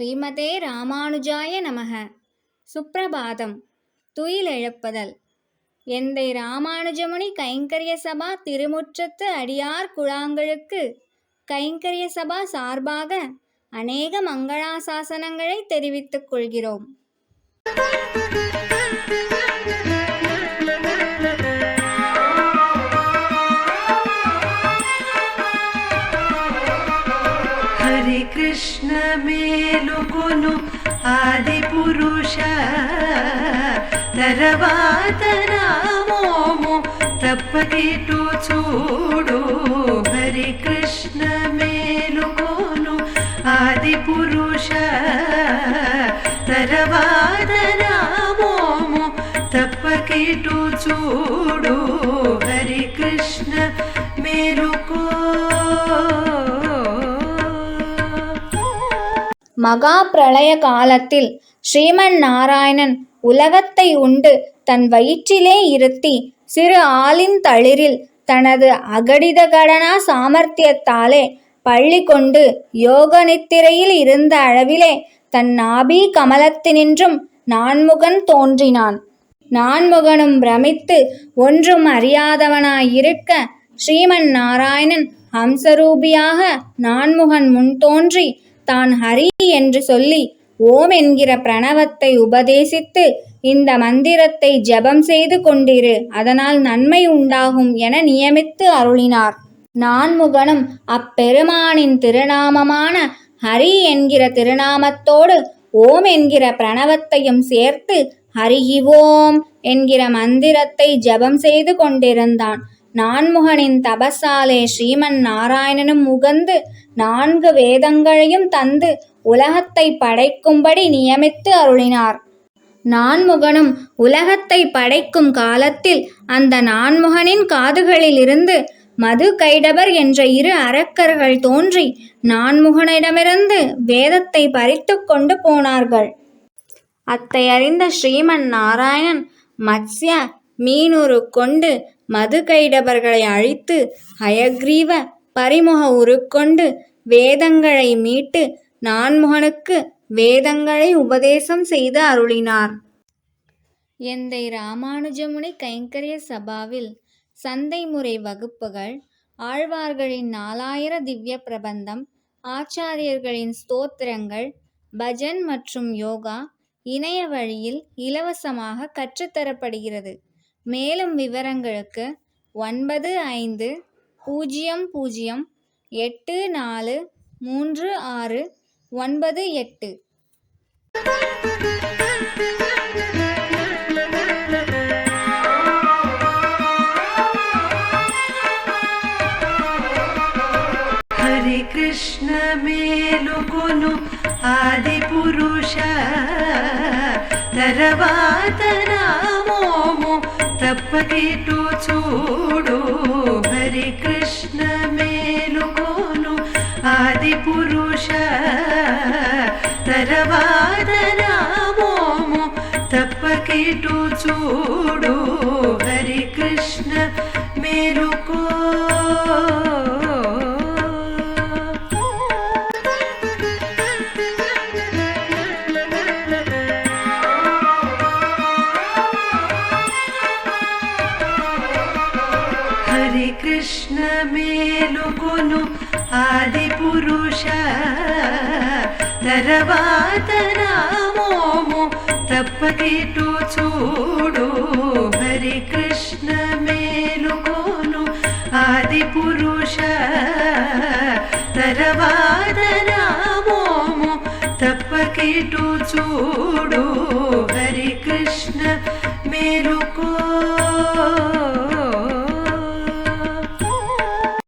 ஸ்ரீமதே ராமானுஜாய நமக. சுப்பிரபாதம். துயிலெழுப்புதல் எந்தை ராமானுஜமுனி கைங்கரிய சபா திருமுற்றத்து அடியார் குழாங்களுக்கு கைங்கரிய சபா சார்பாக அநேக மங்களாசாசனங்களை தெரிவித்துக் கொள்கிறோம். కృష్ణ మేలుకొను ఆది పురుష. తర్వాత నామోము తప్పకిటు చూడు. హరి కృష్ణ మేలుకొను ఆది పురుష. తర్వాత నామోము తప్పకిటు చూడు. హరి కృష్ణ మేలుకో மகா பிரளய காலத்தில் ஸ்ரீமன் நாராயணன் உலகத்தை உண்டு தன் வயிற்றிலே இருத்தி சிறு ஆளின் தளிரில் தனது அகடித கடனா சாமர்த்தியத்தாலே பள்ளி கொண்டு யோக நித்திரையில் இருந்த அளவிலே தன் நாபி கமலத்தினின்றும் நான்முகன் தோன்றினான். நான்முகனும் பிரமித்து ஒன்றும் அறியாதவனாயிருக்க ஸ்ரீமன் நாராயணன் ஹம்சரூபியாக நான்முகன் முன் தோன்றி தான் ஹரி என்று சொல்லி ஓம் என்கிற பிரணவத்தை உபதேசித்து இந்த மந்திரத்தை ஜெபம் செய்து கொண்டிரு. அதனால் நன்மை உண்டாகும் என நியமித்து அருளினார். நான்முகனும் அப்பெருமானின் திருநாமமான ஹரி என்கிற திருநாமத்தோடு ஓம் என்கிற பிரணவத்தையும் சேர்த்து ஹரிஹி ஓம் என்கிற மந்திரத்தை ஜெபம் செய்து கொண்டிருந்தான். நான்முகனின் தபசாலே ஸ்ரீமன் நாராயணனும் உகந்து நான்கு வேதங்களையும் தந்து உலகத்தை படைக்கும்படி நியமித்து அருளினார். நான்முகனும் உலகத்தை படைக்கும் காலத்தில் அந்த நான்முகனின் காதுகளில் இருந்து மது கைடபர் என்ற இரு அரக்கர்கள் தோன்றி நான்முகனிடமிருந்து வேதத்தை பறித்து கொண்டு போனார்கள். அத்தை அறிந்த ஸ்ரீமன் நாராயணன் மத்ஸ்ய மீனுரு கொண்டு மது கைடபர்களை அழித்து ஹயக்ரீவ பரிமுக உருக்கொண்டு வேதங்களை மீட்டு நான்முகனுக்கு வேதங்களை உபதேசம் செய்து அருளினார். எந்தை ராமானுஜமுனி கைங்கரிய சபாவில் சந்தை முறை வகுப்புகள் ஆழ்வார்களின் நாலாயிர திவ்ய பிரபந்தம் ஆச்சாரியர்களின் ஸ்தோத்திரங்கள் பஜன் மற்றும் யோகா இணைய வழியில் இலவசமாக கற்றுத்தரப்படுகிறது. மேலும் விவரங்களுக்கு ஒன்பது ஐந்து பூஜ்ஜியம் பூஜ்ஜியம் எட்டு நாலு மூன்று ஆறு ஒன்பது எட்டு. ஹரி கிருஷ்ண மேலு मेलुकुनु आदिपुरुष तरवातना తప్పదేటో చూడు. హరికృష్ణ మేలుకోను. ఆది పురుష తరవాద నామోము. తప్పకేటో చూడు. హరికృష్ణ హరి కృష్ణ మేలుకొను ఆది పురుష. తర్వాత నామోము తప్పకిటు చూడు. హరి కృష్ణ మేలుకొను ఆది పురుష. తర్వాత నామోము తప్పకిటు చూడు.